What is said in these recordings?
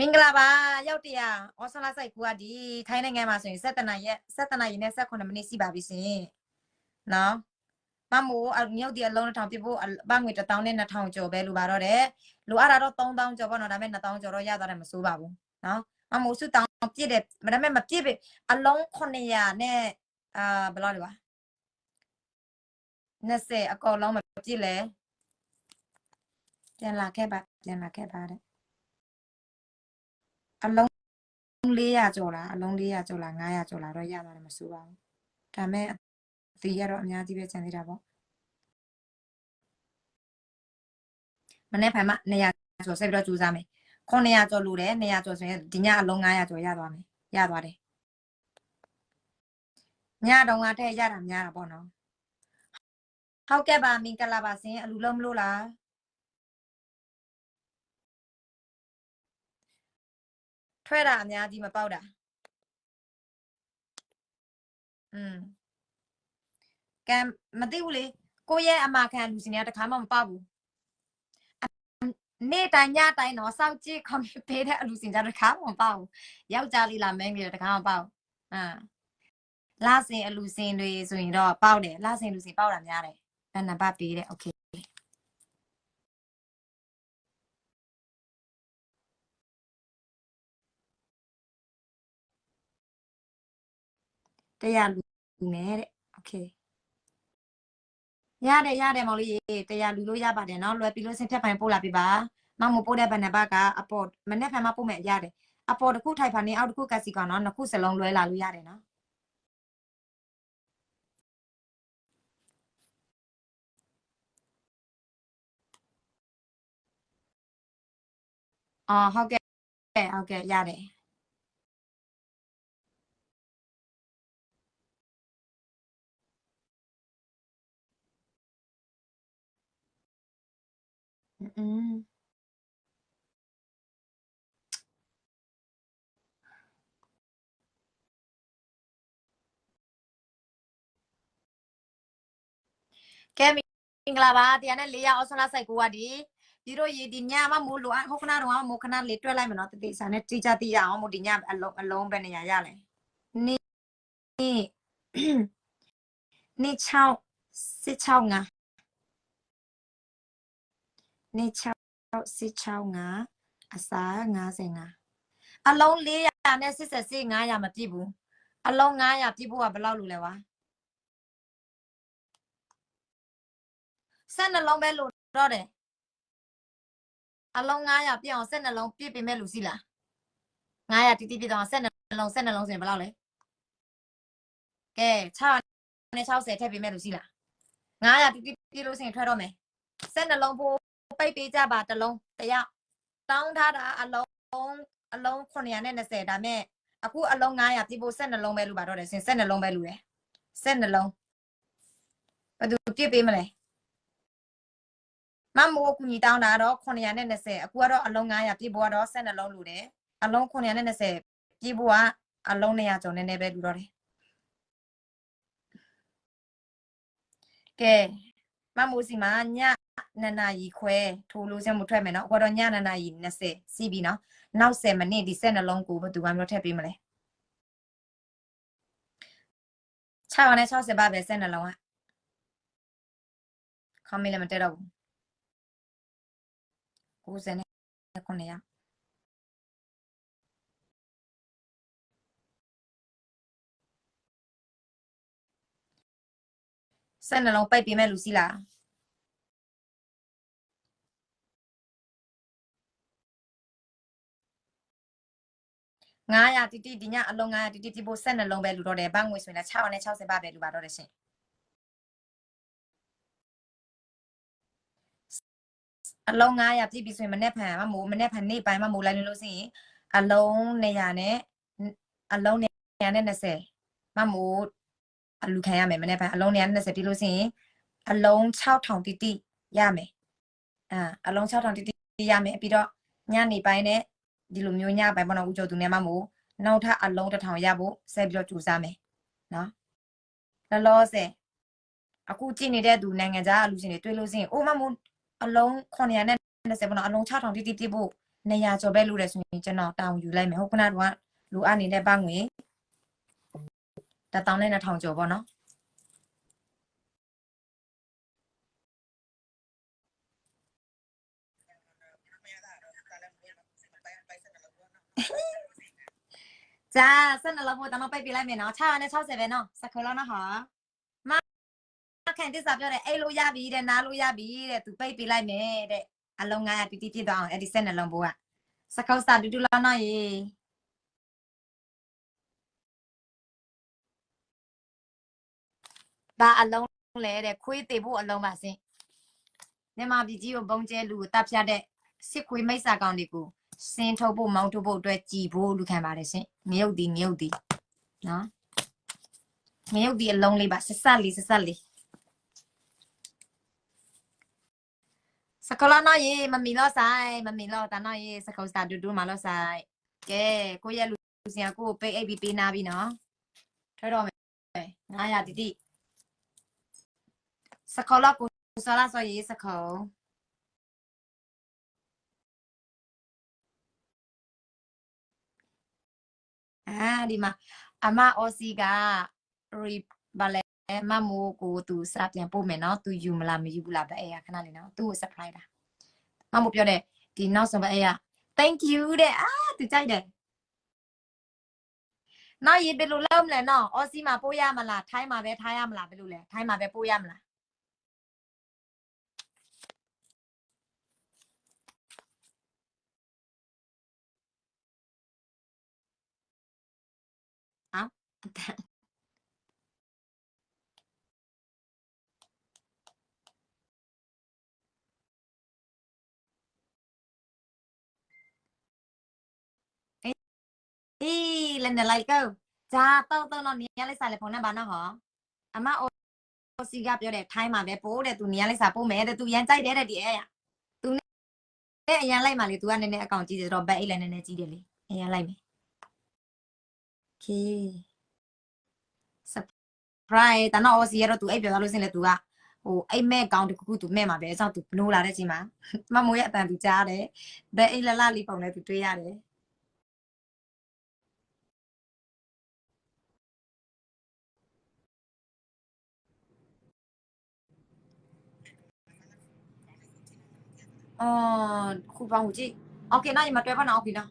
မင်္ဂလာပါရောက်တရားဩစလာဆိုင်ကူကဒီထိုင်းနိုင်ငံမှာဆိုရင်7တနာရက်7တနာရက်နဲ့18မိနစ်ရှိပါပြီရှင်နော်မမိုးအမြုပ်ဒီအလုံးတစ်ထောင်ပြဖို့ပငွေ1000နဲ့2000ကျော်ပဲလိုပါတော့တယ်လိုအပ်တာတော့3000ကျော်ပေါ့နော်ဒါပေမဲ့2000ကျော်တော့ရသွားတယ်မစိုးပါဘူးနော်မမိုးစုတောင်းပြည့်တယ်ဒါပေမဲ့မပြည့်ပြီအလုံး900နဲ့အာဘယ်လောက်လဲပါ20အကောလုံးမပြည့်လဲပြန်လာခဲ့ပါပြန်လာခဲ့ပါတဲ့ အလုံး400ကျော်လားအလုံး400ကျော်လား900ကျော်လားတော့ရသွားတယ်မစိုးပါဘူးဒါပေမဲ့အသီးရတော့အများကြီးပဲကျန်သေးတာပေါ့မနေ့ဖန်မှ200ကျော်ဆက်ပြီးတော့ကြိုးစားမယ်900ကျော်လူတယ်200ကျော်ဆိုရင်ဒီညအလုံး900ကျော်ရသွားမယ်ရသွားတယ်ညတုန်းကထည့်ရတာများတာပေါ့နော်ဟုတ်ကဲ့ပါမင်္ဂလာပါရှင်အလူလုံးမလို့လား ထွက်တာအများကြီးမပေါက်တာอืมကံမသိဘူးလေကိုယ့်ရဲ့အမခံလူစင်တွေကတခါမှမပေါက်ဘူးနေ့တိုင်းညတိုင်းတော့စောက်ကြည့်ကွန်ပျူတာတဲ့အလူစင်ကြတခါမှမပေါက်ဘူးယောက်ျားလေးလားမင်းကြီးတခါမှမပေါက်ဟမ်လာစင်အလူစင်တွေဆိုရင်တော့ပေါက်တယ်လာစင်လူစင်ပေါက်တာများတယ်အဲ့နံပါတ်ပေးတယ်โอเค တရားလူနဲ့တဲ့โอเคရတယ်ရတယ်မောင်လေးရေတရားလူလို့ရပါတယ်เนาะလွယ်ပြီးလို့စင်ဖြတ်ပိုင်ပို့လာပြပါမမပို့တဲ့ဘဏ္ဍဘကအပေါ်မနေ့ဖန်မပို့မဲ့ရတယ်အပေါ်တစ်ခုထိုက်ဖာနေအောက်တစ်ခုကစီကောင်เนาะနှစ်ခုစလုံးလွဲလာလို့ရတယ်เนาะအော်ဟုတ်ကဲ့ဟုတ်ကဲ့ရတယ် อืมကဲမင်္ဂလာပါတရားနဲ့၄ရောက်အော်ဆလာဆိုင်ကိုကဒီဒီတို့ရေဒီညမမိုးလိုအဟိုခဏတော့မိုးခဏလေးတွက်လိုက်မယ်နော်တတိစာနဲ့တိကျတိရအောင်မို့ဒီညအလုံးအလုံးပဲနေရရလဲနေနေ6 6 5 နေ6 6 5အစား55အလုံး400နဲ့88 900မပြည့်ဘူးအလုံး900ပြည့်ဖို့ကဘယ်လောက်လို့လဲဝါဆက်နှလုံးပဲလို့တော့တယ်အလုံး900ပြည့်အောင်ဆက်နှလုံးပြည့်ပေးမဲ့လူစီလား900တိတိပြည့်တော့ဆက်နှလုံးဆက်နှလုံးဆိုရင်ဘယ်လောက်လဲကဲ6နဲ့60ထည့်ပေးမဲ့လူစီလား900တိတိပြည့်လို့ဆိုရင်ထွက်တော့မယ်ဆက်နှလုံးဖို့ ပိတ်ပေးကြပါတလုံးတယောက်တောင်းထားတာအလုံးအလုံး920ဒါမဲ့အခုအလုံး900ပြည့်ဖို့ဆက်နှလုံးပဲလူပါတော့တယ်စင်ဆက်နှလုံးပဲလူတယ်ဆက်နှလုံးဘယ်သူပြည့်ပေးမလဲမမိုးကူညီတောင်းတာတော့920အခုကတော့အလုံး900ပြည့်ဖို့ကတော့12လုံးလူတယ်အလုံး920ပြည့်ဖို့ကအလုံး200ကျော်နည်းနည်းပဲလူတော့တယ်ကဲမမိုးစီမှာည နနာရီခွဲထိုးလို့စမထွက်မယ်နော်အခုတော့ညနနာရီ20စီးပြီနော်နောက်10မိနစ်ဒီ12လုံးကိုဘယ်သူမှမထည့်ပေးမလဲ6နဲ့60ပါပဲ12လုံးอ่ะခမင်းလည်းမတက်တော့ဘူး90နဲ့900ဆက်နှလုံးပိတ်ပေးမဲ့လူစီလား 900တိတိဒီညအလုံး900တိတိဒီပိုဆက်နှလုံးပဲလူတော့တယ်ဘတ်ငွေဆိုရင်လည်း660ပါပဲလူပါတော့တယ်ရှင်အလုံး900ပြည့်ပြီဆိုရင်မနေ့ဖန်မမိုးမနေ့ဖန်နေ့ပိုင်းမမိုးလိုက်လို့ဆိုရင်အလုံး100နဲ့အလုံး120မမိုးအလူခံရမယ်မနေ့ဖန်အလုံး120ပြည့်လို့ဆိုရင်အလုံး6000တိတိရမယ်အာအလုံး6000တိတိရမယ်ပြီးတော့ညနေပိုင်းနဲ့ ဒီလိုမျိုးညပိုင်းပေါ့နော်ဦးကျော်သူနဲ့မမို့နောက်ထပ်အလုံးတစ်ထောင်ရဖို့ဆက်ပြီးတော့ကြိုးစားမယ်နော်လောလောဆယ်အခုကြည့်နေတဲ့သူနိုင်ငံခြားအလူရှင်တွေတွေ့လို့စရင်အိုးမမို့အလုံး900နဲ့20ပေါ့နော်အလုံး6000တိတိတိဖို့နေရာကျော်ပဲလို့တယ်ဆိုရင်ကျွန်တော်တောင်းယူလိုက်မယ်ဟုတ်ကနတော့လူအနေနဲ့ပငွေတစ်တောင်းနဲ့2000ကျော်ပေါ့နော် จ้าเส้นเราพูดตามมาไปปีไรเมียเนาะชาเนี่ยชอบเซเว่นเนาะสักคนแล้วนะฮะมาแข่งที่สับပြောတယ်အဲ့လိုရပြီတဲ့နားလို့ရပြီတဲ့သူပိတ်ပြလိုက်မယ်တဲ့အလုံး900တီတီပြည့်တော့အောင်အဲ့ဒီဆက်နှလုံးဘိုးကစကောက်စာတူတူလာနော်ရေဘာအလုံးလဲတဲ့ခွေးသေးဖို့အလုံးပါစင်မြန်မာပြည်ကြီးကိုဘုံကျဲလူကိုတပ်ဖြတ်တဲ့စစ်ခွေးမိတ်ဆာကောင်တွေကို စင်းထုတ်ဖို့မောင်းထုတ်ဖို့အတွက်ကြည်ဖို့လူခံပါတယ်ရှင်မြုပ်ဒီမြုပ်ဒီနော်မြုပ်ဒီအလုံးလေးပါဆက်ဆက်လေးဆက်ဆက်လေးစကလာနော်ရေမမီလို့ဆိုင်မမီလို့တနော်ရေစကောစတာဒူဒူမလို့ဆိုင်ကဲကိုရဲ့လူစင်ကိုပိတ်အိပ်ပြီးပေးနာပြီနော်ထွဲတော့မယ်900တိတိစကလာကိုစလာဆိုရေစကော အာဒီမှာအမအော်စီက re ဘာလဲမမိုးကိုသူစပြန်ပို့မယ်နော်သူယူမလားမယူဘူးလားဗအဲ့ရခဏလေးနော်သူ့ကို surprise တာမမိုးပြောတဲ့ဒီနောက်ဆုံးဗအဲ့ရ thank you တဲ့အာသူကြိုက်တယ်နောက်ရေဘယ်လိုလုပ်မလဲနော်အော်စီမှာပို့ရမလားထိုင်းမှာပဲထားရမလားဘယ်လိုလဲထိုင်းမှာပဲပို့ရမလား အေးလည်းနေလိုက်ကောဂျာတော့တော့တော့နေရလိုက်စားလေဖုန်းနဲ့ဘာနော်ဟောအမအော်စီကပြောတယ်ထိုင်းမှာပဲပို့တဲ့သူနေရလိုက်စားပို့မယ်တဲ့သူရန်ကြိုက်တယ်တဲ့ဒီအဲ့ရသူနဲ့အရန်လိုက်မှလေသူကနည်းနည်းအကောင့်ကြီးတယ်တော့ဘက်အိတ်လည်းနည်းနည်းကြီးတယ်လေအရန်လိုက်မယ် Okay. surprise တနော် OC ရတော့ तू အိပ်ပြောသွားလို့စင်လေ तू ကဟိုအိပ်မဲ့ကောင်းတခုခု तू မဲ့မှာပဲအဲကြောင့် तू နိုးလာတဲ့အချိန်မှာမမိုးရဲ့အတန် तू ကြားတယ်ဘယ်အိပ်လလလေးပုံလဲ तू တွေးရတယ်အော်ခုပေါင်းကြည့်โอเคနော်ညီမတွဲပါနော်โอเคနော်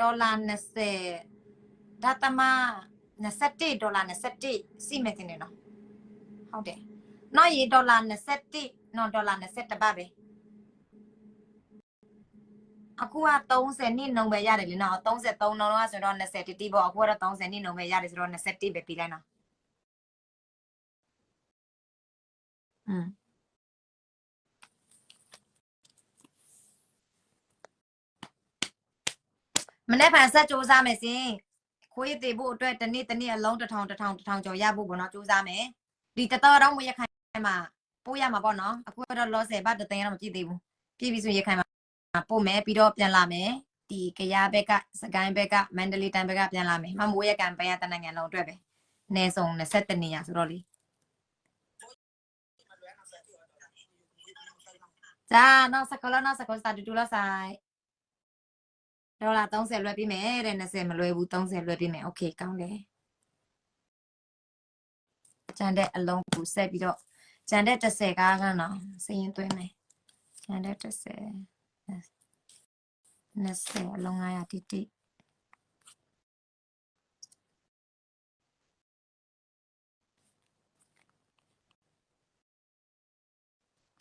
ဒေါ်လာ20ဒါတမ21ဒေါ်လာ21စီမယ်တင်တယ်နော်ဟုတ်တယ်နော်ရေဒေါ်လာ21နော်ဒေါ်လာ21ပါပဲအခုက30နှစ်နှုံပဲရတယ်လေနော်33နှုံတော့ဆိုတော့20တိတိပေါ့အခုကတော့30နှစ်နှုံပဲရတယ်ဆိုတော့21ပဲပြီးလိုက်နော်อืม မနေ့ဖန်ဆက်စူးစမ်းမယ်စင်ခွေးသေးဖို့အတွက်တစ်နေ့တစ်နေ့အလုံးတစ်ထောင်တစ်ထောင်တစ်ထောင်ကျော်ရဖို့ပေါ့နော်စူးစမ်းမယ်ဒီတတော်တော့မရခိုင်မှာပို့ရမှာပေါ့နော်အခုတော့ loss ပဲဘာတသိန်းတော့မပြည့်သေးဘူးပြည့်ပြီဆိုရခိုင်မှာပို့မယ်ပြီးတော့ပြန်လာမယ်ဒီကရဘက်ကစကိုင်းဘက်ကမန္တလေးတိုင်းဘက်ကပြန်လာမယ်မမိုးရကံပန်းရတနိုင်ငံလုံးအတွက်ပဲနေဆုံး20နေရဆိုတော့လေဂျာနော်စကလနော်စကလစတာတူတူလောက်ဆိုင် ဒေါ်လာ30လွှဲပေးမယ်တဲ့20မလွှဲဘူး30လွှဲပေးမယ်โอเคကောင်းတယ်ကျန်တဲ့အလုံးကိုဆက်ပြီးတော့ကျန်တဲ့30ကားကနော်စရင်သွင်းမယ်ကျန်တဲ့30 20အလုံး900တိတိ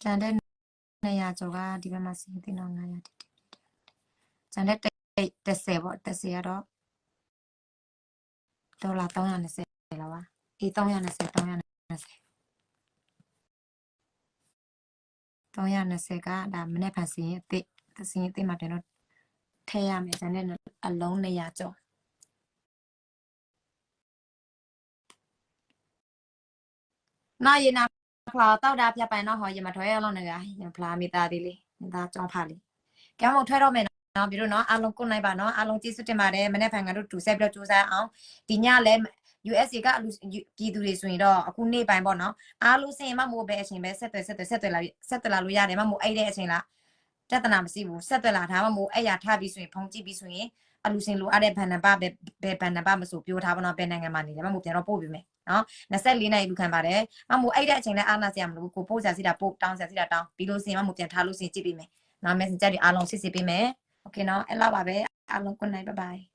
ကျန်တဲ့200ကျော်ကဒီဘက်မှာစရင်သွင်းတော့900တိတိကျန်တဲ့ 30ပေါ့30ကတော့ဒေါ်လာ320လောက်ပါအေး320 320 320ကဒါမနေ့ဖန်စီရင်အစ်စ်စီရင်အစ်စ်မှာတင်တော့ထည့်ရမယ်ကျန်တဲ့အလုံး200ကျော်နော်ရေနာဖလာတောက်တာပြပိုင်တော့ဟောရေမထွဲရလောက်နေကရေဖလာမိသားသေးလေးမိသားကြောင်းဖာလေးကဲမထွဲတော့မယ် နော်ပြီးတော့နော်အားလုံးကိုနိုင်ပါနော်အားလုံးကျေးဇူးတင်ပါတယ်မနေ့ဖန်ကတော့တူဆက်ပြီးတော့စူးစမ်းအောင်ဒီညလည်း USA ကအလူပြည်သူတွေဆိုရင်တော့အခုနေ့ပိုင်းပေါ့နော်အားလို့စင်မမို့ပဲအချိန်ပဲဆက်သွယ်ဆက်သွယ်ဆက်သွယ်လာဆက်သွယ်လာလို့ရတယ်မမို့အဲ့တဲ့အချိန်လားပြဿနာမရှိဘူးဆက်သွယ်လာဒါမှမဟုတ်အဲ့ရထားပြီးဆိုရင်ဖုန်းကြည့်ပြီးဆိုရင်အလူစင်လိုအပ်တဲ့ဘန်နံပါတ်ပဲဘယ်ဘန်နံပါတ်မဆိုပြောထားပါတော့ဘယ်နိုင်ငံမှာနေလဲမမို့ပြန်တော့ပို့ပေးမယ်နော်24နိုင်လူခံပါတယ်မမို့အဲ့တဲ့အချိန်လဲအားနာစရာမလိုဘူးကိုပို့စရာစီတာပို့တောင်းစရာစီတာတောင်းပြီးလို့စင်မမို့ပြန်ထားလို့စင်ကြည့်ပေးမယ်နော် messenger တွေအားလုံးစစ်စစ်ပေးမယ် okay နော်အဲ့လောက်ပါပဲအားလုံး good night bye bye